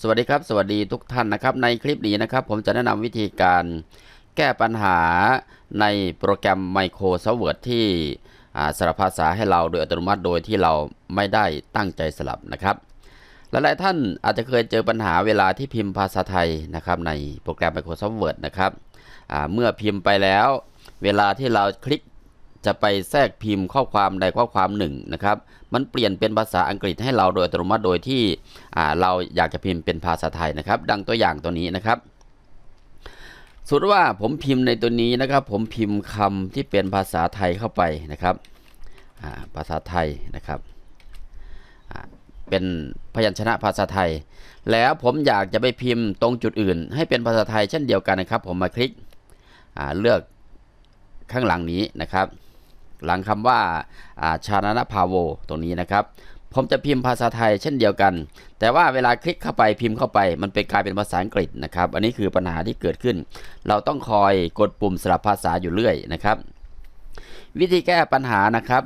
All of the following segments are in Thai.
สวัสดีครับ สวัสดีทุกท่านนะครับ ในคลิปนี้นะครับ ผมจะแนะนำวิธีการแก้ปัญหาในโปรแกรม Microsoft Word ที่สลับภาษาให้เราโดยอัตโนมัติโดยที่เราไม่ได้ตั้งใจสลับนะครับ หลายๆท่านอาจจะเคยเจอปัญหาเวลาที่พิมพ์ภาษาไทยนะครับในโปรแกรม Microsoft Word นะครับเมื่อพิมพ์ไปแล้ว เวลาที่เราคลิก จะไปแทรกพิมพ์ข้อความใดข้อความหนึ่งนะครับ มันเปลี่ยนเป็นภาษาอังกฤษให้เราโดยอัตโนมัติโดยที่เราอยากจะพิมพ์เป็นภาษาไทยนะครับ ดังตัวอย่างตัวนี้นะครับสมมติว่าผมพิมพ์ในตัวนี้นะครับ ผมพิมพ์คำที่เป็นภาษาไทยเข้าไปนะครับภาษาไทยนะครับเป็นพยัญชนะภาษาไทย แล้วผมอยากจะไปพิมพ์ตรงจุดอื่น ให้เป็นภาษาไทยเช่นเดียวกันนะครับ ผมมาคลิกเลือกข้างหลังนี้นะครับ หลังคำว่าาชานานะพาโวตรงนี้นะครับ ผมจะพิมพ์ภาษาไทยเช่นเดียวกัน แต่ว่าเวลาคลิกเข้าไปพิมพ์เข้าไป มันเป็นกลายเป็นภาษาอังกฤษนะครับ อันนี้คือปัญหาที่เกิดขึ้น เราต้องคอยกดปุ่มสลับภาษาอยู่เรื่อยนะครับ วิธีแก้ปัญหานะครับ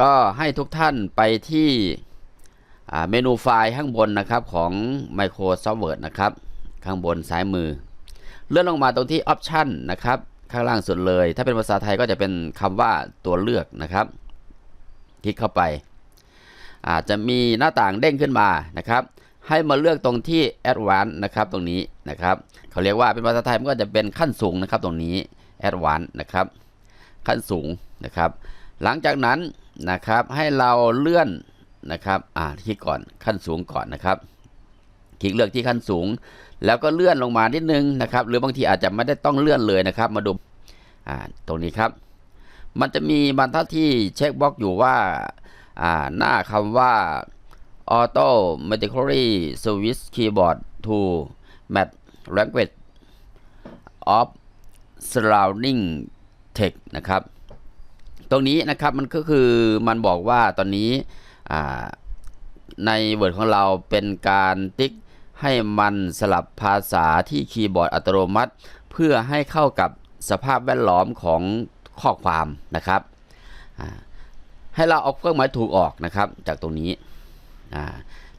ก็ให้ทุกท่านไปที่เมนูไฟล์ข้างบนนะครับของ Microsoft Word นะครับ ข้างบนซ้ายมือ เลื่อนลงมาตรงที่ Option นะครับ ข้างล่างสุดเลย ถ้าเป็นภาษาไทยก็จะเป็นคำว่าตัวเลือกนะครับ คลิกเข้าไป อาจจะมีหน้าต่างเด้งขึ้นมานะครับ ให้มาเลือกตรงที่ Advanced นะครับตรงนี้นะครับเขาเรียกว่าเป็นภาษาไทยมันก็จะเป็นขั้นสูงนะครับตรงนี้ Advanced นะครับ ขั้นสูงนะครับ หลังจากนั้นนะครับให้เราเลื่อนนะครับ อ่าคลิกก่อนขั้นสูงก่อนนะครับ คลิกเลือกที่ขั้นสูง แล้วก็เลื่อนลงมานิดนึงนะครับหรือบางทีอาจจะไม่ได้ต้องเลื่อนเลยนะครับ มาดูอ่าตรงนี้ครับ มันจะมีบรรทัดที่เช็คบล็อกอยู่ว่าอ่าหน้าคำว่า automatically switch keyboard to match language of surrounding text นะครับ ตรงนี้นะครับมันก็คือมันบอกว่าตอนนี้อ่าใน Word ของเราเป็นการติ๊ก ให้มันสลับภาษาที่คีย์บอร์ดอัตโนมัติ เพื่อให้เข้ากับสภาพแวดล้อมของข้อความนะครับ ให้เราเอาเครื่องหมายถูกออกนะครับ จากตรงนี้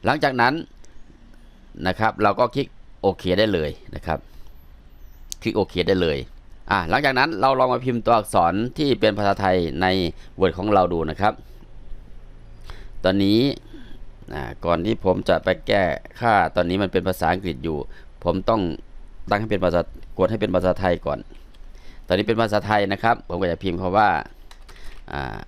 หลังจากนั้นนะครับ เราก็คลิกโอเคได้เลยนะครับ คลิกโอเคได้เลยอ่าหลังจากนั้นเราลองมาพิมพ์ตัวอักษรที่เป็นภาษาไทยใน Word ของเราดูนะครับ ตอนนี้ ก่อนที่ผมจะไปแก้ค่าตอนนี้มันเป็นภาษาอังกฤษอยู่ ผมต้องตั้งให้เป็นภาษากดให้เป็นภาษาไทยก่อน ตอนนี้เป็นภาษาไทยนะครับ ผมก็จะพิมพ์คำว่าอ่า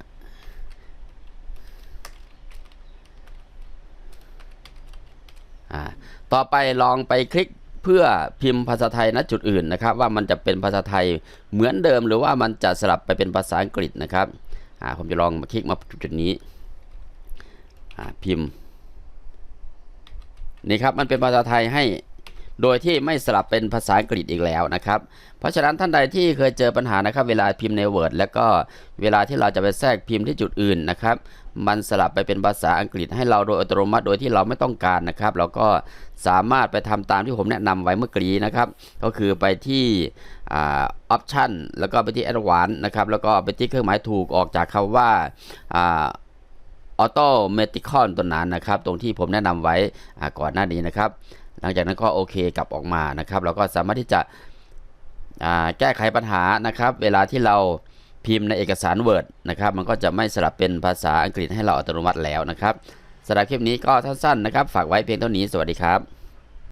อ่าต่อไปลองไปคลิกเพื่อพิมพ์ภาษาไทยณจุดอื่นนะครับ ว่ามันจะเป็นภาษาไทยเหมือนเดิม หรือว่ามันจะสลับไปเป็นภาษาอังกฤษนะครับผมจะลองมาคลิกมาจุดนี้พิมพ์ นี่ครับมันเป็นภาษาไทยให้โดยที่ไม่สลับเป็นภาษาอังกฤษอีกแล้วนะครับ เพราะฉะนั้นท่านใดที่เคยเจอปัญหานะครับ เวลาพิมพ์ใน Word แล้วก็เวลาที่เราจะไปแทรกพิมพ์ที่จุดอื่นนะครับ มันสลับไปเป็นภาษาอังกฤษให้เราโดยอัตโนมัติโดยที่เราไม่ต้องการนะครับ เราก็สามารถไปทำตามที่ผมแนะนำไว้เมื่อกี้นะครับ ก็คือไปที่ออปชันแล้วก็ไปที่ Advanced นะครับแล้วก็ไปที่เครื่องหมายถูกออกจากคำว่า ออโตเมติคอนตัวนั้นนะครับ ตรงที่ผมแนะนำไว้ก่อนหน้านี้นะครับ หลังจากนั้นก็โอเคกลับออกมานะครับ เราก็สามารถที่จะแก้ไขปัญหานะครับ เวลาที่เราพิมพ์ในเอกสาร Word นะครับ มันก็จะไม่สลับเป็นภาษาอังกฤษให้เราอัตโนมัติแล้วนะครับสำหรับคลิปนี้ก็สั้นๆนะครับ ฝากไว้เพียงเท่านี้ สวัสดีครับ